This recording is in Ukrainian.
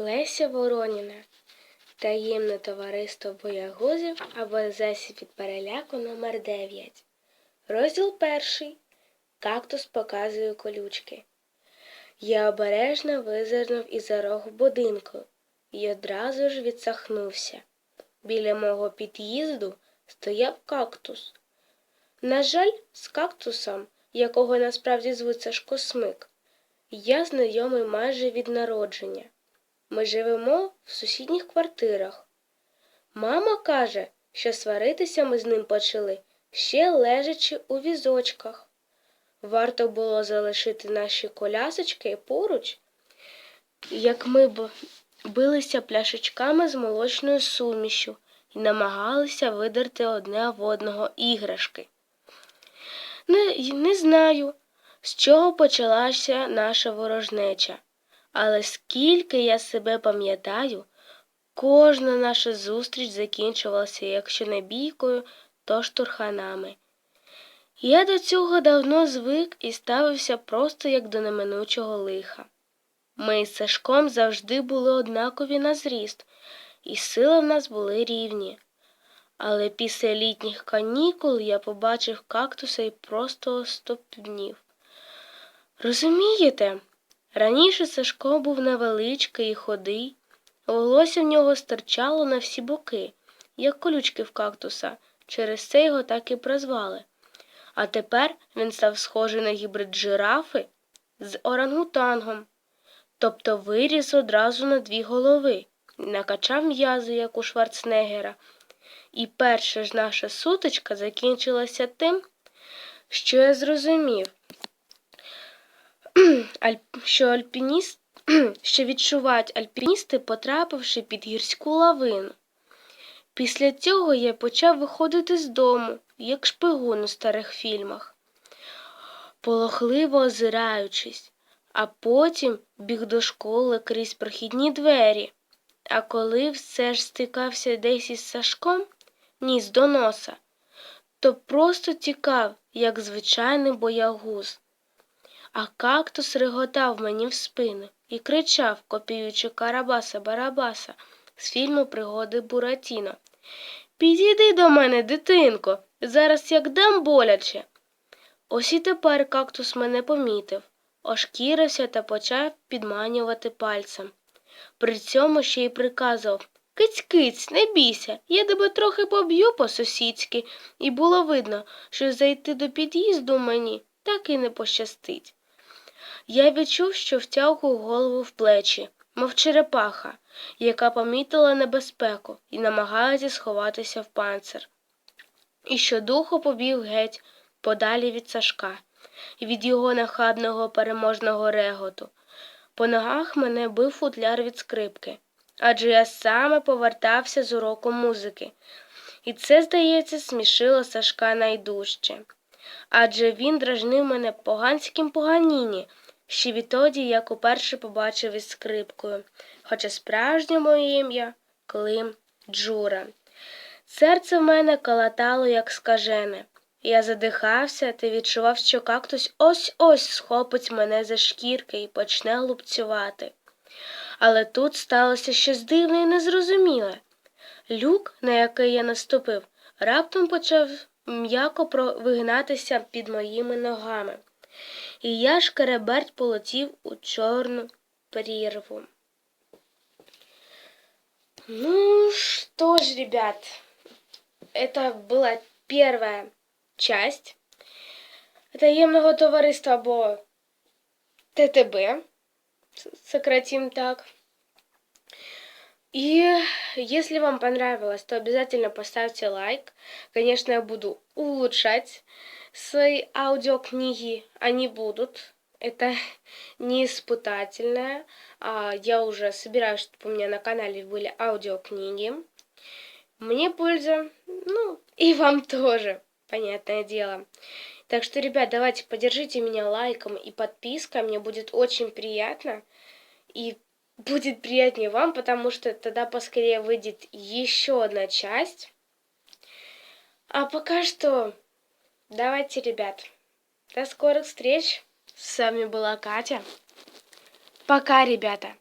Леся Вороніна. Таємне товариство боягузів або засіб від переляку номер 9 Розділ перший. Кактус показує колючки. Я обережно визирнув із за рогу будинку і одразу ж відсахнувся. Біля мого під'їзду стояв кактус. На жаль, з кактусом, якого насправді звуть Сашко Смик, я знайомий майже від народження. Ми живемо в сусідніх квартирах. Мама каже, що сваритися ми з ним почали, ще лежачи у візочках. Варто було залишити наші колясочки поруч, як ми б билися пляшечками з молочною сумішю і намагалися видерти одне в одного іграшки. Не, не знаю, з чого почалася наша ворожнеча. Але скільки я себе пам'ятаю, кожна наша зустріч закінчувалася, якщо не бійкою, то штурханами. Я до цього давно звик і ставився просто як до неминучого лиха. Ми з Сашком завжди були однакові на зріст, і сили в нас були рівні. Але після літніх канікул я побачив кактуса і просто остопнів. Розумієте? Раніше Сашко був невеличкий і ходий, волосся в нього стирчало на всі боки, як колючки в кактуса, через це його так і прозвали. А тепер він став схожий на гібрид жирафи з орангутангом, тобто виріс одразу на дві голови, накачав м'язи, як у Шварценеггера. І перша ж наша сутичка закінчилася тим, що я зрозумів, що альпініст, що відчувають альпіністи, потрапивши під гірську лавину. Після цього я почав виходити з дому, як шпигун у старих фільмах, полохливо озираючись, а потім біг до школи крізь прохідні двері. А коли все ж стикався десь із Сашком, ніс до носа, то просто тікав, як звичайний боягуз. А кактус реготав мені в спину і кричав, копіючи Карабаса Барабаса з фільму Пригоди Буратіно. Підійди до мене, дитинко, зараз як дам боляче. Ось і тепер кактус мене помітив, ошкірився та почав підманювати пальцем. При цьому ще й приказував Киць киць, не бійся, я тебе трохи поб'ю по сусідськи, і було видно, що зайти до під'їзду мені так і не пощастить. Я відчув, що втягую голову в плечі, мов черепаха, яка помітила небезпеку і намагається сховатися в панцир. І щодуху побіг геть подалі від Сашка, від його нахабного переможного реготу. По ногах мене бив футляр від скрипки, адже я саме повертався з уроку музики. І це, здається, смішило Сашка найдужче. Адже він дражнив мене поганським поганіні, ще відтоді, як уперше побачив із скрипкою, хоча справжнє моє ім'я Клим Джура. Серце в мене калатало, як скажене. Я задихався та відчував, що кактус ось ось схопить мене за шкірки і почне лупцювати. Але тут сталося щось дивне і незрозуміле. Люк, на який я наступив, раптом почав м'яко вигинатися під моїми ногами, і я шкереберть полетів у чорну прірву. Ну что ж, ребят, это была первая часть таємного товариства або ТТБ, сократим так. И если вам понравилось, то обязательно поставьте лайк. Конечно, я буду улучшать свои аудиокниги. Они будут. Это не испытательное. А я уже собираюсь, чтобы у меня на канале были аудиокниги. Мне польза. Ну, и вам тоже, понятное дело. Так что, ребят, давайте поддержите меня лайком и подпиской. Мне будет очень приятно. И будет приятнее вам, потому что тогда поскорее выйдет еще одна часть. А пока что давайте, ребят, до скорых встреч. С вами была Катя. Пока, ребята.